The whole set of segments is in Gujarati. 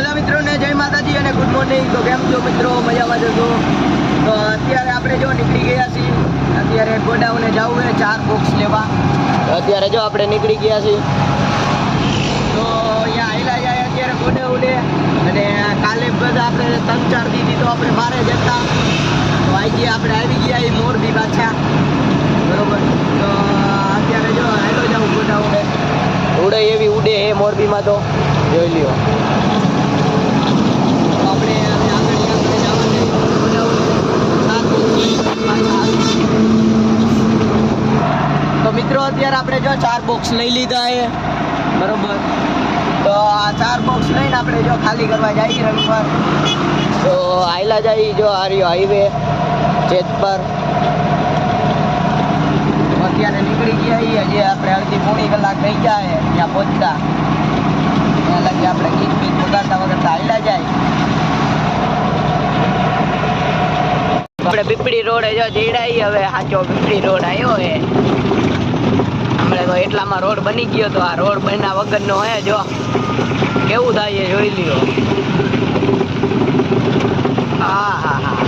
બધા મિત્રોને જય માતાજી અને ગુડ મોર્નિંગ તો કેમ છો મિત્રો? મજામાં જશો તો અત્યારે આપણે જો નીકળી ગયા છીએ. અત્યારે ગોડાઉને જવું છે, ચાર બોક્સ લેવા. અત્યારે જો આપણે નીકળી ગયા છીએ. તો અહીંયા આવેલા જાય અત્યારે ગોડાઉને. અને કાલે બધા આપણે ત્રણ ચાર દીધી તો આપણે બારે જતા તો આજે આપણે આવી ગયા એ મોરબી પાછા. બરોબર? તો અત્યારે જો હેલો જાઉં ગોડાઉને. ઉડે એવી ઉડે એ મોરબીમાં તો. જોઈ લ્યો આપણે હવે આગળ આગળ જવાનું તો અત્યારે આપણે જો ચાર બોક્સ લઈ લીધા છે. બરોબર? તો આ ચાર બોક્સ લઈને આપણે જો ખાલી કરવા જઈએ રવિવાર. તો આયલા જઈએ જો આર્યો હાઈવે ચેત પર અત્યારે નીકળી ગયા છીએ. જે આપણે અડધી પોણી કલાક થઈ જાય ત્યાં પહોંચતા ત્યાં લગી આપણે ગીત બીત વગાડતા વગાડતા હાલ્યા જાય. આપણે પીપળી રોડે જો જીડાઈ હવે સાચો પીપળી રોડ આવ્યો હે તો એટલામાં રોડ બની ગયો તો આ રોડ બન્યા વગરનો હે જો. કેવું થાય એ જોઈ લ્યો. હા હા હા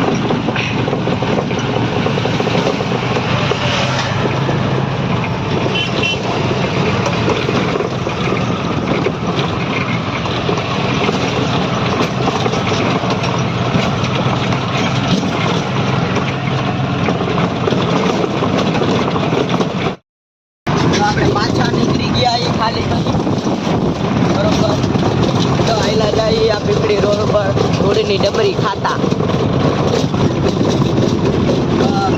તો આપણે પાછા નીકળી ગયા એ ખાલી બરોબર? તો આયલા જાય આ પીપળી રોડ ઉપર ધૂળની ડબરી ખાતા.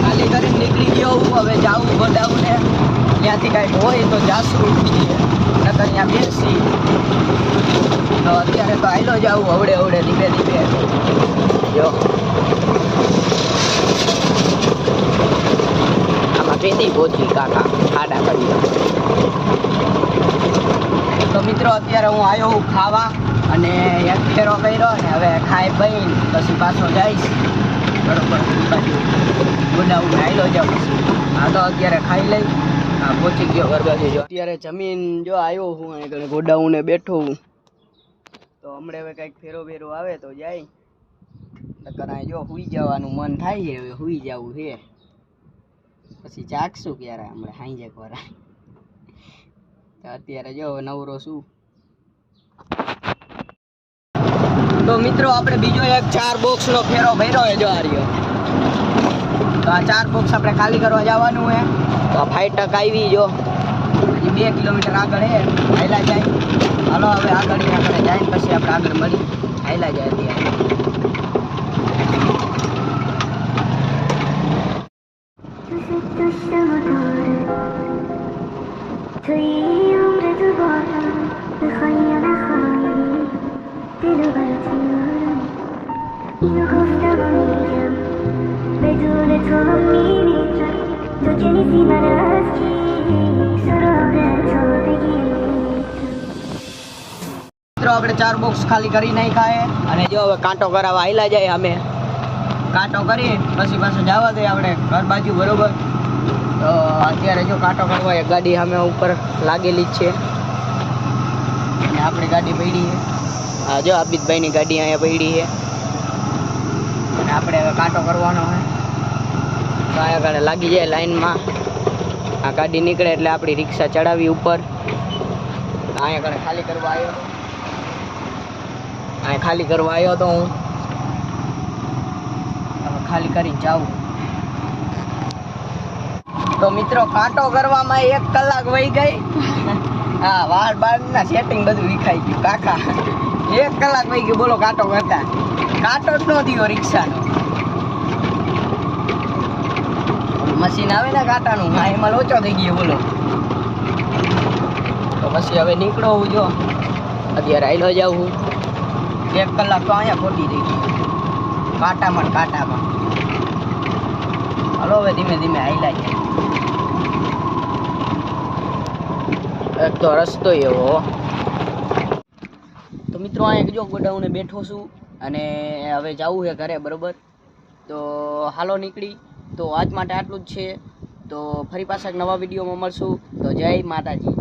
ખાલી કરીને નીકળી ગયો હું, હવે જાઉં ગોડાઉને. ત્યાંથી કાંઈક હોય તો જાસુ નકર ત્યાં બેસી. તો અત્યારે તો આયલો જાઉં હવડે હવડે ધીમે ધીમે જો. આમાં પેટી પહોંચી કાકા, ખાડા કરી તો મિત્રો, અત્યારે હું આવ્યો હું ખાવા અને એક ફેરો કર્યો ને હવે ખાઈ પીને પછી પાછો જઈશ. બરોબર ઈ બાજુ. ગોડાઉન આવેલો જાઉં હા, તો અત્યારે ખાઈ લઈ. હા, પહોંચી ગયો ઘર બાજુ જો. અત્યારે જમીન જો આવ્યો હું અહીં ગોડાઉને બેઠો હું. તો હમણાં હવે કંઈક ફેરો ફેરો આવે તો જાય. નકર અહીં જો સુઈ જવાનું મન થાય છે, હવે સુઈ જવું છે. પછી જાગશું ક્યારે હમણાં સાંજે કોરા. અત્યારે જો નવરો શું તો મિત્રો, આપણે બીજો એક ચાર બોક્સ નો ફેરો ભર્યો છે જો આ રહ્યો. તો આ ચાર બોક્સ આપણે ખાલી કરવા જવાનું છે. તો આ ફાઈવ ટક આવી જો હજી બે કિલોમીટર આગળ હે હાયલા જાય. હાલો, હવે આગળ આપણે જાય પછી આપણે આગળ મળી હાયલા જાય અત્યારે આપણે ચાર બોક્સ ખાલી કરી નાખ્યા છે. અને જો હવે કાંટો કરાવવા આયલા જાય અમે. કાંટો કરી, પછી પાછું જવા દઈએ આપણે ઘર બાજુ, બરોબર? તો અત્યારે જો કાંટો કરવા ગાડી અમે ઉપર લાગેલી જ છે. અને આપણી ગાડી પડી હા જો આબિદભાઈની ગાડી અહીંયા પડી છે. અને આપણે હવે કાંટો કરવાનો છે. તો અહીંયા લાગી જાય લાઈનમાં. આ ગાડી નીકળે એટલે આપણી રિક્ષા ચડાવી ઉપર. અહીંયા આગળ ખાલી કરવા આવ્યો. અહીંયા અહીં ખાલી કરવા આવ્યો તો હું. હવે ખાલી કરીને જાઉં. તો મિત્રો કાંટો કરવામાં એક કલાક વહી ગઈ. હા વાળ બાળના સેટિંગ બધું વિખાઈ ગયું. કાકા. એક કલાક વહી ગયો, બોલો, કાંટો કરતા. કાંટો જ ન થયો રિક્ષાનો. મશીન આવે ને કાંટાનું, હા, એમાં લોચો થઈ ગયો, બોલો. તો પછી હવે નીકળો હું જો. અત્યારે આઈલો જાઉં હું. એક કલાક તો અહીંયા ખોટી થઈ ગઈ. કાંટામાં ને કાંટામાં. હલો, હવે ધીમે ધીમે આઈલા જાય એક તો રસ્તો એવો. તો અહીંયા જો ગોડાઉને બેઠો છું અને હવે જવું છે ઘરે, બરોબર? તો હાલો નીકળી. તો આજ માટે આટલું જ છે. તો ફરી પાછા એક નવા વિડીયોમાં મળશું. તો જય માતાજી.